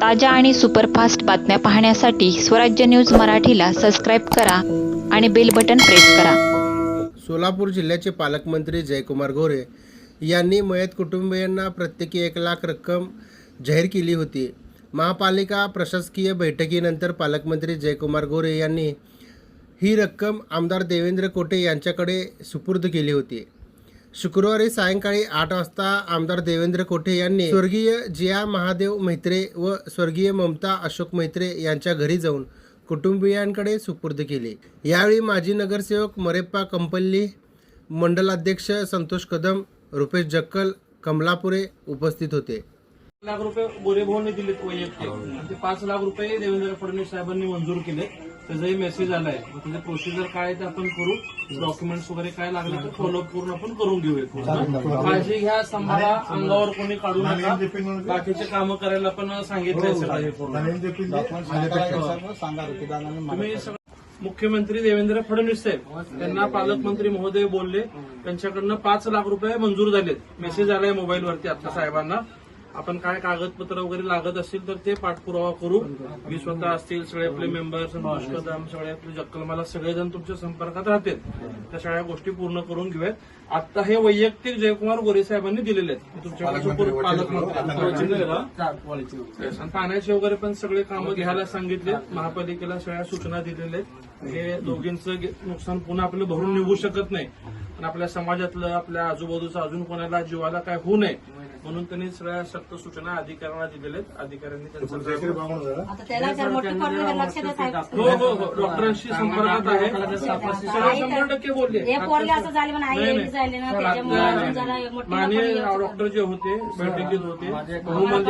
ताज्या आणि सुपरफास्ट बातम्या पाहण्यासाठी स्वराज्य न्यूज मराठीला सबस्क्राईब करा आणि बेल बटन प्रेस करा. सोलापूर जिल्ह्याचे पालकमंत्री जयकुमार गोरे यांनी मयत कुटुंबियांना प्रत्येकी एक लाख रक्कम जाहीर केली होती. महापालिका प्रशासकीय बैठकीनंतर पालकमंत्री जयकुमार गोरे यांनी ही रक्कम आमदार देवेंद्र कोटे यांच्याकडे सुपूर्द केली होती. शुक्रवारी सायंकाळी आठ वाजता आमदार देवेंद्र कोठे यांनी स्वर्गीय जिया महादेव मैत्रे व स्वर्गीय ममता अशोक मैत्रे यांच्या घरी जाऊन कुटुंबियांकडे सुपूर्द केली. यावेळी माजी नगरसेवक मरेप्पा कंपल्ली मंडलाध्यक्ष संतोष कदम रुपेश जक्कल कमलापुरे उपस्थित होते. लाख रुपये गोरे दिले वैयक्तिक. पाच लाख रुपये देवेंद्र फडणवीस साहेबांनी मंजूर केले त्याचाही मेसेज आलाय. मग त्याचे प्रोसिजर काय आहे ते आपण करू. डॉक्युमेंट्स वगैरे काय लागले तर फॉलोअप करून आपण करून घेऊया काळजी घ्या सांभाळा अंगावर कोणी काढू नका. बाकीचे कामं करायला पण सांगितलंय सगळं तुम्ही सगळं- मुख्यमंत्री देवेंद्र फडणवीस साहेब त्यांना पालकमंत्री महोदय बोलले. त्यांच्याकडनं पाच लाख रुपये मंजूर झालेत. मेसेज आलाय मोबाईलवरती आता साहेबांना. आपण काय कागदपत्र वगैरे लागत असतील तर ते पाठपुरावा करू. मी स्वतः असतील सगळे आपले मेंबर संतोष कदम सगळे आपले जक्कल मला सगळेजण तुमच्या संपर्कात राहतील. त्या सगळ्या गोष्टी पूर्ण करून घेऊयात. आता हे वैयक्तिक जयकुमार गोरे साहेबांनी दिलेले आहेत. हे पालकमंत्री आणि पाण्याचे वगैरे पण सगळे कामं घ्यायला सांगितले. महापालिकेला सगळ्या सूचना दिलेल्या आहेत. हे दोघींचं नुकसान पुन्हा आपलं भरून निघू शकत नाही. आणि आपल्या समाजातलं आपल्या आजूबाजूचं अजून कोणाला जीवाला काय होऊ नये म्हणून त्यांनी सगळ्या सक्त सूचना अधिकाऱ्यांना दिलेल्या आहेत अधिकाऱ्यांनी त्यांचं हो हो हो डॉक्टरांशी संपर्कात आहे. शंभर टक्के बोलले. हे माननीय डॉक्टर जे होते बैठकीत होते बहुमत